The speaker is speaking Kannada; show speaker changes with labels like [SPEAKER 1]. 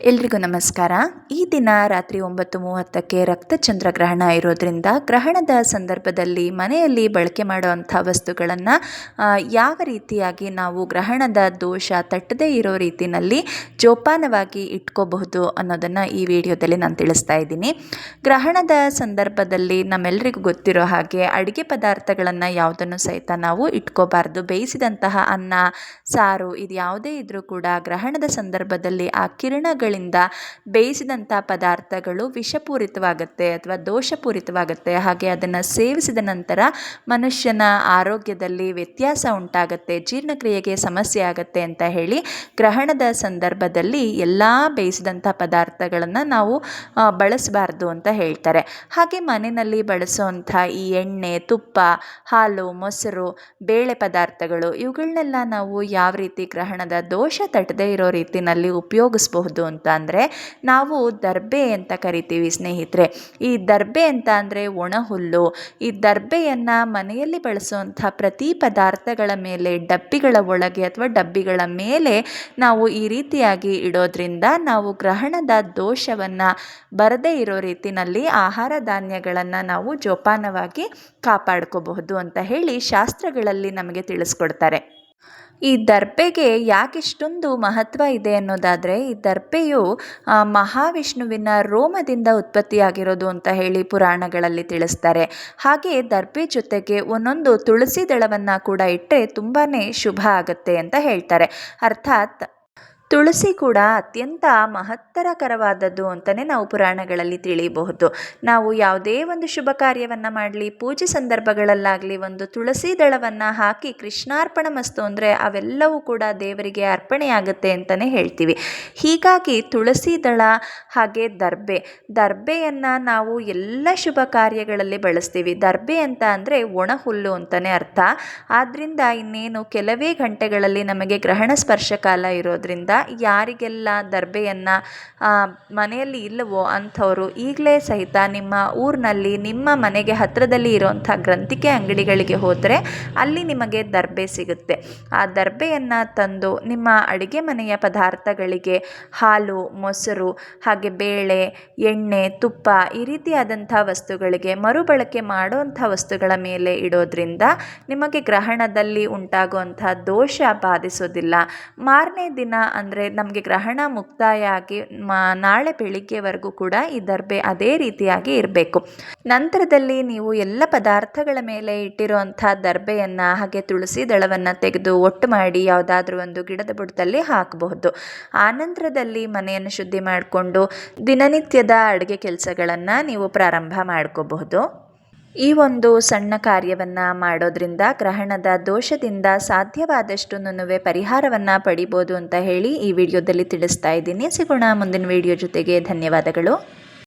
[SPEAKER 1] ಎಲ್ರಿಗೂ ನಮಸ್ಕಾರ. ಈ ದಿನ ರಾತ್ರಿ ಒಂಬತ್ತು ಮೂವತ್ತಕ್ಕೆ ರಕ್ತಚಂದ್ರಗ್ರಹಣ ಇರೋದ್ರಿಂದ ಗ್ರಹಣದ ಸಂದರ್ಭದಲ್ಲಿ ಮನೆಯಲ್ಲಿ ಬಳಕೆ ಮಾಡುವಂಥ ವಸ್ತುಗಳನ್ನು ಯಾವ ರೀತಿಯಾಗಿ ನಾವು ಗ್ರಹಣದ ದೋಷ ತಟ್ಟದೇ ಇರೋ ರೀತಿಯಲ್ಲಿ ಜೋಪಾನವಾಗಿ ಇಟ್ಕೋಬಹುದು ಅನ್ನೋದನ್ನು ಈ ವಿಡಿಯೋದಲ್ಲಿ ನಾನು ತಿಳಿಸ್ತಾ ಇದ್ದೀನಿ. ಗ್ರಹಣದ ಸಂದರ್ಭದಲ್ಲಿ ನಮ್ಮೆಲ್ಲರಿಗೂ ಗೊತ್ತಿರೋ ಹಾಗೆ ಅಡುಗೆ ಪದಾರ್ಥಗಳನ್ನು ಯಾವುದನ್ನು ಸಹಿತ ನಾವು ಇಟ್ಕೋಬಾರ್ದು. ಬೇಯಿಸಿದಂತಹ ಅನ್ನ, ಸಾರು ಇದು ಯಾವುದೇ ಇದ್ದರೂ ಕೂಡ ಗ್ರಹಣದ ಸಂದರ್ಭದಲ್ಲಿ ಆ ಕಿರಣಗಳಿಂದ ಬೇಯಿಸಿದಂಥ ಪದಾರ್ಥಗಳು ವಿಷಪೂರಿತವಾಗುತ್ತೆ ಅಥವಾ ದೋಷಪೂರಿತವಾಗುತ್ತೆ. ಹಾಗೆ ಅದನ್ನು ಸೇವಿಸಿದ ನಂತರ ಮನುಷ್ಯನ ಆರೋಗ್ಯದಲ್ಲಿ ವ್ಯತ್ಯಾಸ ಉಂಟಾಗುತ್ತೆ, ಜೀರ್ಣಕ್ರಿಯೆಗೆ ಸಮಸ್ಯೆ ಆಗುತ್ತೆ ಅಂತ ಹೇಳಿ ಗ್ರಹಣದ ಸಂದರ್ಭದಲ್ಲಿ ಎಲ್ಲ ಬೇಯಿಸಿದಂಥ ಪದಾರ್ಥಗಳನ್ನು ನಾವು ಬಳಸಬಾರ್ದು ಅಂತ ಹೇಳ್ತಾರೆ. ಹಾಗೆ ಮನೆಯಲ್ಲಿ ಬಳಸುವಂಥ ಈ ಎಣ್ಣೆ, ತುಪ್ಪ, ಹಾಲು, ಮೊಸರು, ಬೇಳೆ ಪದಾರ್ಥಗಳು ಇವುಗಳನ್ನೆಲ್ಲ ನಾವು ಯಾವ ರೀತಿ ಗ್ರಹಣದ ದೋಷ ತಟ್ಟದೇ ಇರೋ ರೀತಿಯಲ್ಲಿ ಉಪಯೋಗಿಸಬಹುದು ಅಂತ ಅಂದರೆ ನಾವು ದರ್ಬೆ ಅಂತ ಕರಿತೀವಿ, ಸ್ನೇಹಿತರೆ. ಈ ದರ್ಬೆ ಅಂತ ಅಂದರೆ ಒಣ ಹುಲ್ಲು ಈ ದರ್ಬೆಯನ್ನು ಮನೆಯಲ್ಲಿ ಬಳಸುವಂಥ ಪ್ರತಿ ಪದಾರ್ಥಗಳ ಮೇಲೆ, ಡಬ್ಬಿಗಳ ಒಳಗೆ ಅಥವಾ ಡಬ್ಬಿಗಳ ಮೇಲೆ ನಾವು ಈ ರೀತಿಯಾಗಿ ಇಡೋದ್ರಿಂದ ನಾವು ಗ್ರಹಣದ ದೋಷವನ್ನು ಬರದೇ ಇರೋ ರೀತಿಯಲ್ಲಿ ಆಹಾರ ಧಾನ್ಯಗಳನ್ನು ನಾವು ಜೋಪಾನವಾಗಿ ಕಾಪಾಡ್ಕೋಬಹುದು ಅಂತ ಹೇಳಿ ಶಾಸ್ತ್ರಗಳಲ್ಲಿ ನಮಗೆ ತಿಳಿಸ್ಕೊಡ್ತಾರೆ. ಈ ದರ್ಪೆಗೆ ಯಾಕಿಷ್ಟೊಂದು ಮಹತ್ವ ಇದೆ ಅನ್ನೋದಾದರೆ, ಈ ದರ್ಪೆಯು ಮಹಾವಿಷ್ಣುವಿನ ರೋಮದಿಂದ ಉತ್ಪತ್ತಿಯಾಗಿರೋದು ಅಂತ ಹೇಳಿ ಪುರಾಣಗಳಲ್ಲಿ ತಿಳಿಸ್ತಾರೆ. ಹಾಗೆ ದರ್ಪೆ ಜೊತೆಗೆ ಒಂದೊಂದು ತುಳಸಿ ದಳವನ್ನು ಕೂಡ ಇಟ್ಟರೆ ತುಂಬಾ ಶುಭ ಆಗುತ್ತೆ ಅಂತ ಹೇಳ್ತಾರೆ. ಅರ್ಥಾತ್ ತುಳಸಿ ಕೂಡ ಅತ್ಯಂತ ಮಹತ್ತರಕರವಾದದ್ದು ಅಂತಲೇ ನಾವು ಪುರಾಣಗಳಲ್ಲಿ ತಿಳಿಯಬಹುದು. ನಾವು ಯಾವುದೇ ಒಂದು ಶುಭ ಕಾರ್ಯವನ್ನು ಮಾಡಲಿ, ಪೂಜೆ ಸಂದರ್ಭಗಳಲ್ಲಾಗಲಿ ಒಂದು ತುಳಸಿ ದಳವನ್ನು ಹಾಕಿ ಕೃಷ್ಣಾರ್ಪಣ ಮಸ್ತು ಅಂದರೆ ಅವೆಲ್ಲವೂ ಕೂಡ ದೇವರಿಗೆ ಅರ್ಪಣೆಯಾಗುತ್ತೆ ಅಂತಲೇ ಹೇಳ್ತೀವಿ. ಹೀಗಾಗಿ ತುಳಸಿ ದಳ ಹಾಗೆ ದರ್ಬೆ. ದರ್ಬೆಯನ್ನು ನಾವು ಎಲ್ಲ ಶುಭ ಕಾರ್ಯಗಳಲ್ಲಿ ಬಳಸ್ತೀವಿ. ದರ್ಬೆ ಅಂತ ಅಂದರೆ ಒಣ ಹುಲ್ಲು ಅಂತಲೇ ಅರ್ಥ. ಆದ್ದರಿಂದ ಇನ್ನೇನು ಕೆಲವೇ ಗಂಟೆಗಳಲ್ಲಿ ನಮಗೆ ಗ್ರಹಣ ಸ್ಪರ್ಶ ಕಾಲ ಇರೋದ್ರಿಂದ ಯಾರಿಗೆಲ್ಲ ದರ್ಬೆಯನ್ನು ಮನೆಯಲ್ಲಿ ಇಲ್ಲವೋ ಅಂಥವರು ಈಗಲೇ ಸಹಿತ ನಿಮ್ಮ ಊರಿನಲ್ಲಿ, ನಿಮ್ಮ ಮನೆಗೆ ಹತ್ತಿರದಲ್ಲಿ ಇರುವಂಥ ಗ್ರಂಥಿಕೆ ಅಂಗಡಿಗಳಿಗೆ ಹೋದರೆ ಅಲ್ಲಿ ನಿಮಗೆ ದರ್ಬೆ ಸಿಗುತ್ತೆ. ಆ ದರ್ಬೆಯನ್ನು ತಂದು ನಿಮ್ಮ ಅಡುಗೆ ಮನೆಯ ಪದಾರ್ಥಗಳಿಗೆ ಹಾಲು, ಮೊಸರು, ಹಾಗೆ ಬೇಳೆ, ಎಣ್ಣೆ, ತುಪ್ಪ ಈ ರೀತಿಯಾದಂಥ ವಸ್ತುಗಳಿಗೆ ಮರುಬಳಕೆ ಮಾಡುವಂಥ ವಸ್ತುಗಳ ಮೇಲೆ ಇಡೋದ್ರಿಂದ ನಿಮಗೆ ಗ್ರಹಣದಲ್ಲಿ ಉಂಟಾಗುವಂಥ ದೋಷ ಬಾಧಿಸೋದಿಲ್ಲ. ಮಾರನೇ ದಿನ ಅಂದರೆ ನಮಗೆ ಗ್ರಹಣ ಮುಕ್ತಾಯ ಆಗಿ ಮ, ನಾಳೆ ಬೆಳಿಗ್ಗೆವರೆಗೂ ಕೂಡ ಈ ದರ್ಬೆ ಅದೇ ರೀತಿಯಾಗಿ ಇರಬೇಕು. ನಂತರದಲ್ಲಿ ನೀವು ಎಲ್ಲ ಪದಾರ್ಥಗಳ ಮೇಲೆ ಇಟ್ಟಿರುವಂಥ ದರ್ಬೆಯನ್ನು ಹಾಗೆ ತುಳಸಿ ದಳವನ್ನು ತೆಗೆದು ಒಟ್ಟು ಮಾಡಿ ಯಾವುದಾದ್ರೂ ಒಂದು ಗಿಡದ ಬುಡದಲ್ಲಿ ಹಾಕಬಹುದು. ಆನಂತರದಲ್ಲಿ ಮನೆಯನ್ನು ಶುದ್ಧಿ ಮಾಡಿಕೊಂಡು ದಿನನಿತ್ಯದ ಅಡುಗೆ ಕೆಲಸಗಳನ್ನು ನೀವು ಪ್ರಾರಂಭ ಮಾಡ್ಕೋಬಹುದು. ಈ ಒಂದು ಸಣ್ಣ ಕಾರ್ಯವನ್ನು ಮಾಡೋದ್ರಿಂದ ಗ್ರಹಣದ ದೋಷದಿಂದ ಸಾಧ್ಯವಾದಷ್ಟು ನುನುವೆ ಪರಿಹಾರವನ್ನು ಪಡಿಬೋದು ಅಂತ ಹೇಳಿ ಈ ವಿಡಿಯೋದಲ್ಲಿ ತಿಳಿಸ್ತಾ ಇದ್ದೀನಿ. ಸಿಗೋಣ ಮುಂದಿನ ವಿಡಿಯೋ ಜೊತೆಗೆ. ಧನ್ಯವಾದಗಳು.